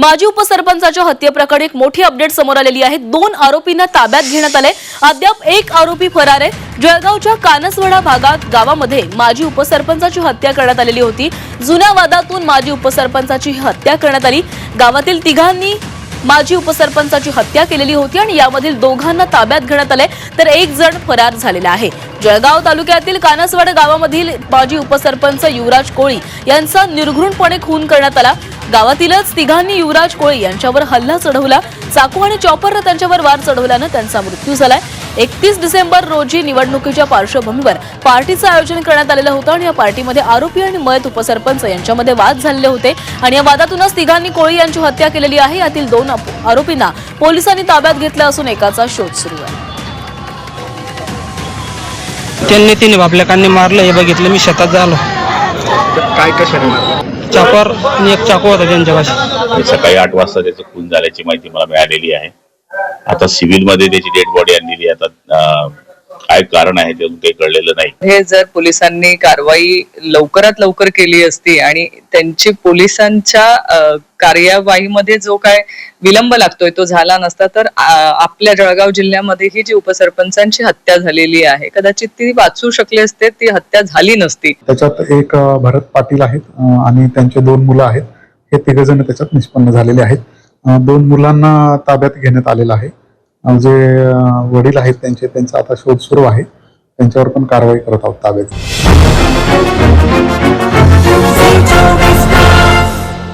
माजी उपसरपंचाच्या हत्येप्रकरणी एक मोठी अपडेट समोर आलेली आहे. दोन आरोपींना ताब्यात घेण्यात आले अद्याप एक आरोपी फरार आहे. जळगावच्या कानसवाडा भागात गावामध्ये माजी उपसरपंचाची हत्या करण्यात आलेली होती. जुन्या वादातून माजी उपसरपंचाची हत्या करण्यात आली. गावातील तिघांनी माजी उपसरपंचाची हत्या केलेली होती आणि यामधील दोघांना ताब्यात घेण्यात आले तर एक जण फरार झालेला आहे. जळगाव तालुक्यातील कानसवाडा गावामधील माजी उपसरपंच युवराज कोळी यांचा निर्घृणपणे खून करण्यात आला. गावातीलच तिघांनी युवराज कोळी यांच्यावर हल्ला चढवला. चाकू आणि चॉपरनं त्यांच्यावर वार चढवल्यानं त्यांचा मृत्यू झालाय. एकतीस डिसेंबर रोजी निवडणुकीच्या पार्श्वभूमीवर पार्टीचं आयोजन करण्यात आलेलं होतं आणि या पार्टीमध्ये आरोपी आणि मयत उपसरपंच यांच्यामध्ये वाद झालेले होते. आणि या वादातूनच तिघांनी कोळी यांची हत्या केलेली आहे. यातील दोन आरोपींना पोलिसांनी ताब्यात घेतलं असून एकाचा शोध सुरू आहे. त्यांनी तिने बापलेकांनी मारलं. हे बघितलं मी शेतात झालो. काय कशाने मारलं? चापर आणि एक चाकू होता त्यांच्यापाशी आणि सकाळी आठ वाजता त्याचं खून झाल्याची माहिती मला मिळालेली आहे. आता सिव्हिलमध्ये त्याची डेड बॉडी आणलेली आहे. आता अं, काय कारण आहे ते अजून काही कळलेलं नाही? हे जर पोलिसांनी कारवाई लवकरात लवकर केली असती आणि त्यांची पोलिसांच्या कार्यवाहीमध्ये जो काय विलंब लागतोय तो झाला नसता तर आपल्या जळगाव जिल्ह्यामध्ये ही जी उपसरपंचांची हत्या झालेली आहे कदाचित ती वाचू शकली असते ती हत्या झाली नसती. त्याच्यात एक भरत पाटील आहेत आणि त्यांचे दोन मुलं आहेत. हे तिघ जण त्याच्यात निष्पन्न झालेले आहेत. दोन मुलांना ताब्यात घेण्यात आलेलं आहे. जे वडील आहेत त्यांचे त्यांचा आता शोध सुरू आहे. त्यांच्यावर पण कारवाई करत आहोत ताब्यात.